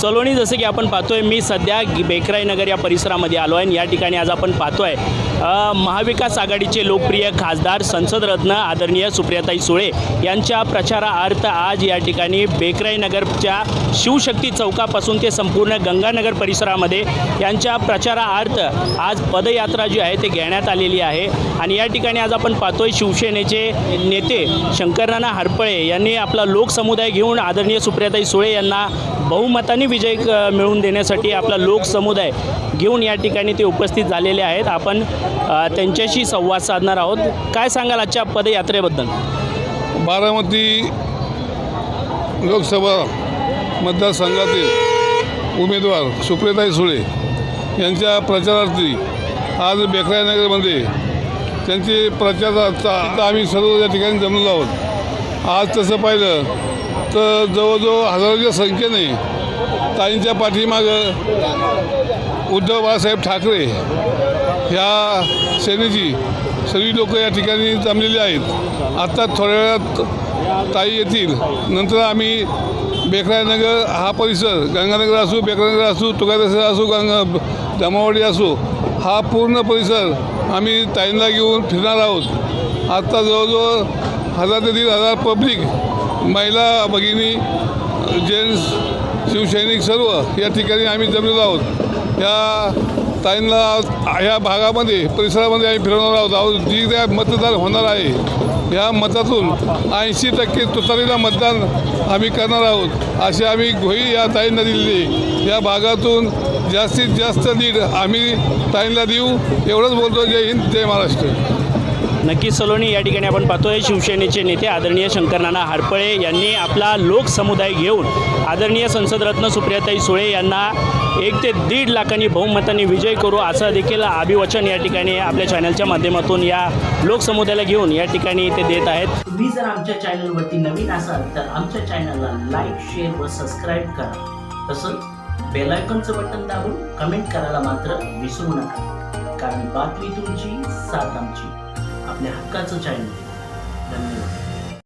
सलोनी जसं की आपण पाहतोय मी सध्या बेकराईनगर बेकराई नगर या परिसरामध्ये आलो आहे आणि या ठिकाणी आज आपण पाहतोय महाविकास आघाडीचे लोकप्रिय खासदार संसदरत्न आदरणीय सुप्रियाताई सुळे यांच्या प्रचारार्थ आज या ठिकाणी बेकराई नगरच्या शिवशक्ती चौकापासून ते संपूर्ण गंगानगर परिसरामध्ये यांच्या प्रचारार्थ आज पदयात्रा जी आहे ते घेण्यात आलेली आहे. आणि या ठिकाणी आज आपण पाहतोय शिवसेनेचे नेते शंकरनाना हरपळे यांनी आपला लोकसमुदाय घेऊन आदरणीय सुप्रियाताई सुळे यांना बहुमताने विजय मिळवून देण्यासाठी आपला लोकसमुदाय घेऊन या ठिकाणी ते उपस्थित झालेले आहेत. आपण त्यांच्याशी संवाद साधणार आहोत. काय सांगाल आजच्या पदयात्रेबद्दल? बारामती लोकसभा मतदारसंघातील उमेदवार सुप्रियताई सुळे यांच्या प्रचारार्थी आज बेकरायनगरमध्ये त्यांचे प्रचाराचा आता आम्ही सर्व या ठिकाणी जमलेलो आहोत. आज तसं पाहिलं तर जवळजवळ हजारोच्या संख्येने ताईंच्या पाठीमागं उद्धव बाळासाहेब ठाकरे ह्या सेनेची सगळी लोक या ठिकाणी जमलेली आहेत. आत्ता थोड्या वेळात ताई येतील. नंतर आम्ही बेकरानगर हा परिसर गंगानगर असू बेकरानगर असू तुकादसर असू गंगा जमावाडी असू हा पूर्ण परिसर आम्ही ताईंना घेऊन फिरणार आहोत. आत्ता जवळजवळ हजार ते दीड हजार पब्लिक महिला भगिनी जेंट्स शिवसैनिक सर्व या ठिकाणी आम्ही जमलेलो आहोत. या ताईंना ह्या भागामध्ये परिसरामध्ये आम्ही फिरवणार आहोत. आहोत जी त्या मतदान होणार आहे या मतातून ऐंशी टक्के तुतारीला मतदान आम्ही करणार आहोत. अशी आम्ही ग्वाही या ताईंना दिलेली या भागातून जास्तीत जास्त लीड आम्ही ताईंना देऊ. एवढंच बोलतो जय हिंद जय महाराष्ट्र. नक्कीच सलोनी या ठिकाणी आपण पाहतोय शिवसेनेचे नेते आदरणीय शंकरनाना हारपळे यांनी आपला लोकसमुदाय घेऊन आदरणीय संसदरत्न सुप्रियाताई सुळे यांना एक ते दीड लाखांनी बहुमतांनी विजय करू असं देखील अभिवचन या ठिकाणी आपल्या चॅनलच्या माध्यमातून या लोकसमुदायाला घेऊन या ठिकाणी ते देत आहेत. तुम्ही जर आमच्या चॅनलवरती नवीन असाल तर आमच्या चॅनलला लाईक शेअर व सबस्क्राईब करा. तसंच बेलायकॉनचं बटन दाबून कमेंट करायला मात्र विसरू नका. कारण बातमी तुमची साथ आमची. आपल्या हक्काचं चॅनल. धन्यवाद.